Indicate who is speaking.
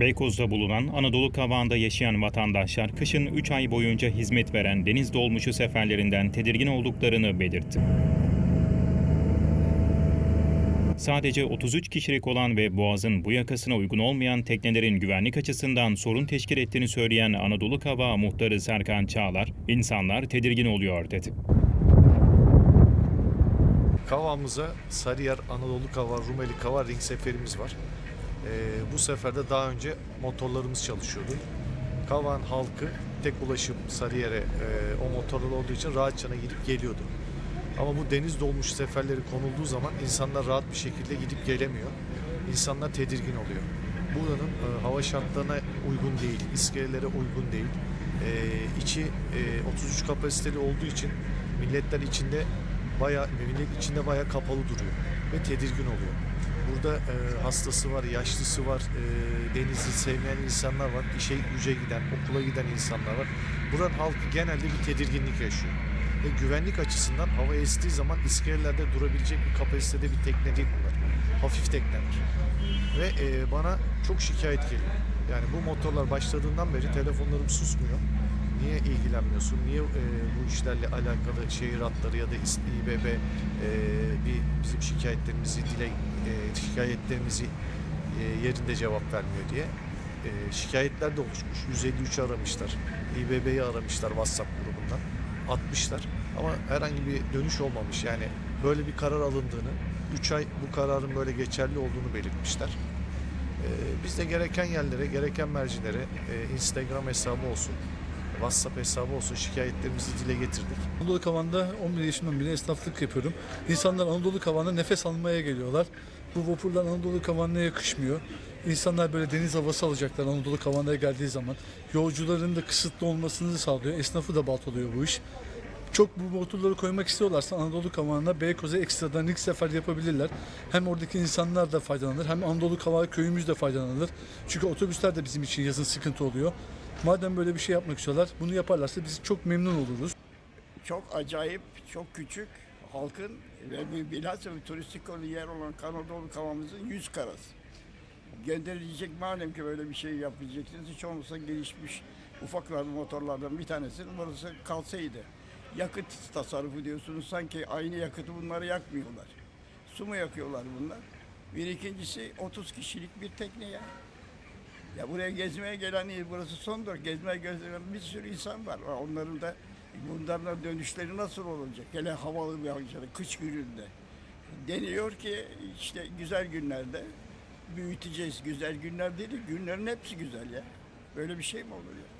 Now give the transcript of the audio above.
Speaker 1: Beykoz'da bulunan Anadolu Kavağı'nda yaşayan vatandaşlar kışın 3 ay boyunca hizmet veren deniz dolmuşu seferlerinden tedirgin olduklarını belirtti. Sadece 33 kişilik olan ve Boğaz'ın bu yakasına uygun olmayan teknelerin güvenlik açısından sorun teşkil ettiğini söyleyen Anadolu Kavağı muhtarı Serkan Çağlar, insanlar tedirgin oluyor dedi.
Speaker 2: Kavağımıza Sarıyer, Anadolu Kava, Rumeli Kava ring seferimiz var. Ee, bu seferde daha önce motorlarımız çalışıyordu. Kavağın halkı tek ulaşım Sarıyer'e e, o motorlar olduğu için rahatça gidip geliyordu. Ama bu deniz dolmuş seferleri konulduğu zaman insanlar rahat bir şekilde gidip gelemiyor. İnsanlar tedirgin oluyor. Buranın e, hava şartlarına uygun değil, iskelelere uygun değil. E, içi e, 33 kapasiteli olduğu için milletler içinde bayağı millet içinde bayağı kapalı duruyor ve tedirgin oluyor. Burada e, hastası var, yaşlısı var, e, denizi sevmeyen insanlar var, işe güce giden, okula giden insanlar var. Buranın halkı genelde bir tedirginlik yaşıyor. Ve güvenlik açısından hava estiği zaman iskelelerde durabilecek bir kapasitede bir tekne değil bunlar. Hafif tekneler. Ve e, bana çok şikayet geliyor. Yani bu motorlar başladığından beri telefonlarım susmuyor. Niye ilgilenmiyorsun? Niye e, bu işlerle alakalı şehir hatları ya da İBB e, bir bizim şikayetlerimizi dile e, şikayetlerimizi e, yerinde cevap vermiyor diye e, şikayetler de oluşmuş. 153 aramışlar. İBB'yi aramışlar WhatsApp grubundan. Atmışlar. Ama herhangi bir dönüş olmamış. Yani böyle bir karar alındığını, 3 ay bu kararın böyle geçerli olduğunu belirtmişler. Ee, biz de gereken yerlere, gereken mercilere e, Instagram hesabı olsun, WhatsApp hesabı olsun şikayetlerimizi dile getirdik.
Speaker 3: Anadolu Kavan'da 11 yaşından beri esnaflık yapıyorum. İnsanlar Anadolu Kavan'da nefes almaya geliyorlar. Bu vapurlar Anadolu Kavan'ına yakışmıyor. İnsanlar böyle deniz havası alacaklar Anadolu Kavan'da geldiği zaman. Yolcuların da kısıtlı olmasını sağlıyor. Esnafı da baltalıyor bu iş. Çok bu motorları koymak istiyorlarsa Anadolu Kavan'ına Beykoz'a ekstradan ilk sefer yapabilirler. Hem oradaki insanlar da faydalanır hem Anadolu Kavağı köyümüz de faydalanır. Çünkü otobüsler de bizim için yazın sıkıntı oluyor. Madem böyle bir şey yapmak istiyorlar bunu yaparlarsa biz çok memnun oluruz.
Speaker 4: çok acayip, çok küçük halkın ve bilhassa turistik yer olan Kanadolu kavamızın yüz karası. Gönderilecek madem ki böyle bir şey yapacaksınız hiç olmazsa gelişmiş ufaklardan motorlardan bir tanesinin burası kalsaydı. Yakıt tasarrufu diyorsunuz sanki aynı yakıtı bunları yakmıyorlar. Su mu yakıyorlar bunlar? Bir ikincisi 30 kişilik bir tekne ya. Ya buraya gezmeye gelen değil, burası son durak. Gezmeye gelen bir sürü insan var. Onların da bunların dönüşleri nasıl olacak? Hele havalı bir havacılık, kış gününde. Deniyor ki işte güzel günlerde büyüteceğiz. Güzel günler değil, günlerin hepsi güzel ya. Böyle bir şey mi olur ya?